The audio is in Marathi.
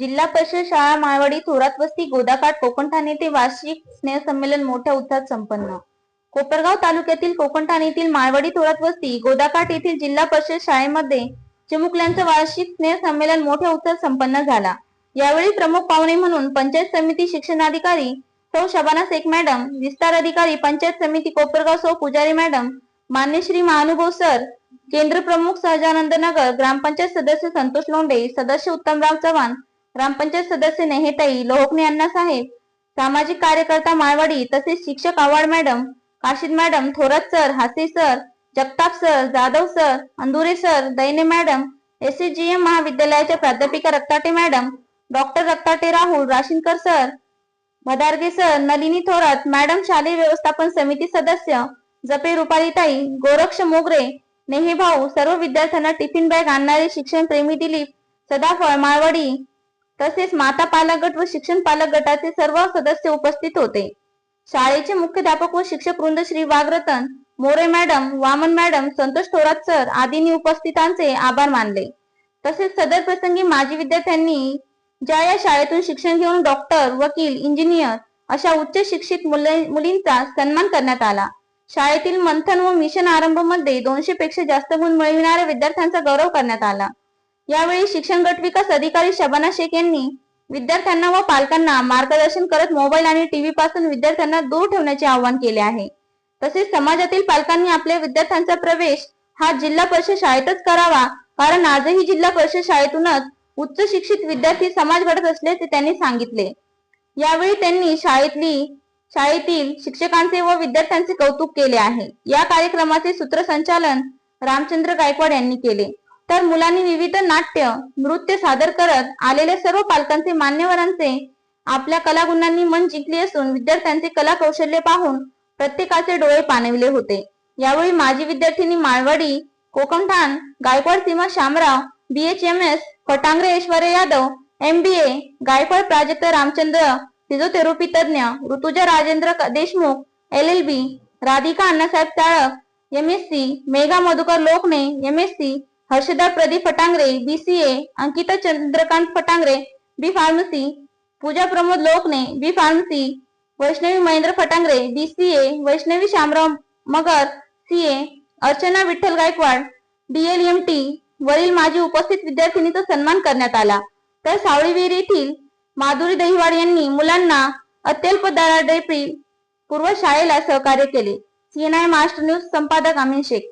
जिल्हा परिषद शाळा माळवाडी थोरात वस्ती गोदाकाठ कोकणठाण येथे वार्षिक स्नेहसंमेलन मोठ्या उत्साहात संपन्न. कोपरगाव तालुक्यातील कोकणठाण येथील माळवाडी थोरात वस्ती गोदाकाठ येथील जिल्हा परिषद शाळेमध्ये चिमुकल्यांचं वार्षिक स्नेहसंमेलन मोठ्या उत्साहात संपन्न झाला. यावेळी प्रमुख पाहुणे म्हणून पंचायत समिती शिक्षणाधिकारी सौ शबाना शेख मॅडम विस्तार अधिकारी पंचायत समिती कोपरगाव सौ पुजारी मॅडम मान्य श्री महानुभव सर केंद्र प्रमुख सहजानंद नगर ग्रामपंचायत सदस्य संतोष लोंढे सदस्य उत्तमराव चव्हाण ग्रामपंचायत सदस्य नेहेताई लोहकणे अण्णासाहेब सामाजिक कार्यकर्ता माळवाडी तसेच शिक्षक Avhad madam Kashid madam Thorat sir Hase sir Jagtap sir Jadhav sir Andure sir Daine madam S S G M महाविद्यालयाच्या प्राध्यापिका Raktate madam doctor Raktate Rahul Rashinkar sir Bhadarge sir Nalini Thorat madam शालेय व्यवस्थापन समिती सदस्य जपे रुपालीताई गोरक्ष मोगरे नेहे भाऊ सर्व विद्यार्थ्यांना टिफिन बॅग आणणारे शिक्षण प्रेमी दिलीप सदाफळ माळवाडी तसेच माता पालक गट व शिक्षण पालक गटाचे सर्व सदस्य उपस्थित होते. शाळेचे मुख्याध्यापक व शिक्षक वृंद Shri Wagaratan More madam Waman madam Santosh Thorat sir आदींनी उपस्थितांचे आभार मानले. तसेच सदर प्रसंगी माजी विद्यार्थ्यांनी ज्या या शाळेतून शिक्षण घेऊन डॉक्टर वकील इंजिनियर अशा उच्च शिक्षित मुलींचा सन्मान करण्यात आला. शाळेतील मंथन व मिशन आरंभमध्ये दोनशे पेक्षा जास्त गुण मिळविणाऱ्या विद्यार्थ्यांचा गौरव करण्यात आला. यावेळी शिक्षण गट विकास अधिकारी शबाना शेख यांनी विद्यार्थ्यांना व पालकांना मार्गदर्शन करत मोबाईल आणि टीव्ही पासून विद्यार्थ्यांना दूर ठेवण्याचे आवाहन केले आहे. तसेच समाजातील पालकांनी आपल्या विद्यार्थ्यांचा प्रवेश हा जिल्हा परिषद शाळेतच करावा कारण आजही जिल्हा परिषद शाळेतूनच उच्च शिक्षित विद्यार्थी समाज घडत असल्याचे त्यांनी सांगितले. यावेळी त्यांनी शाळेतली शाळेतील शिक्षकांचे व विद्यार्थ्यांचे कौतुक केले आहे. या कार्यक्रमाचे सूत्रसंचालन रामचंद्र गायकवाड यांनी केले. तर मुलांनी विविध नाट्य नृत्य सादर करत आलेले सर्व पालकांचे मान्यवरांचे आपल्या कलागुणांनी मन जिंकले असून विद्यार्थ्यांचे कला कौशल्य पाहून प्रत्येकाचे डोळे पाणविले होते. यावेळी माजी विद्यार्थिनी Malwadi Kokamthan Gaikwad Seema Shamrao BHMS Phatangare Aishwarya Yadav MBA Gaikwad Prajakt Ramchandra physiotherapy तज्ञ Rutuja Rajendra Deshmukh L L B Radhika Annasaheb Chalak M S C Megha Madhukar Lokne M S C Harshada Pradeep Phatangare BCA Ankita Chandrakant Phatangare B pharmacy Pooja Pramod Lokne B pharmacy Vaishnavi Mahendra Phatangare BCA Vaishnavi Shamrao Magar CA Archana Vitthal Gaikwad DLMT वरील माजी उपस्थित विद्यार्थिनीचा सन्मान करण्यात आला. तर सावळीवीर येथील माधुरी दहिवाड यांनी मुलांना अत्यल्प दराडेपी पूर्व शाळेला सहकार्य केले. सीएनआय महाराष्ट्र न्यूज संपादक अमीन शेख.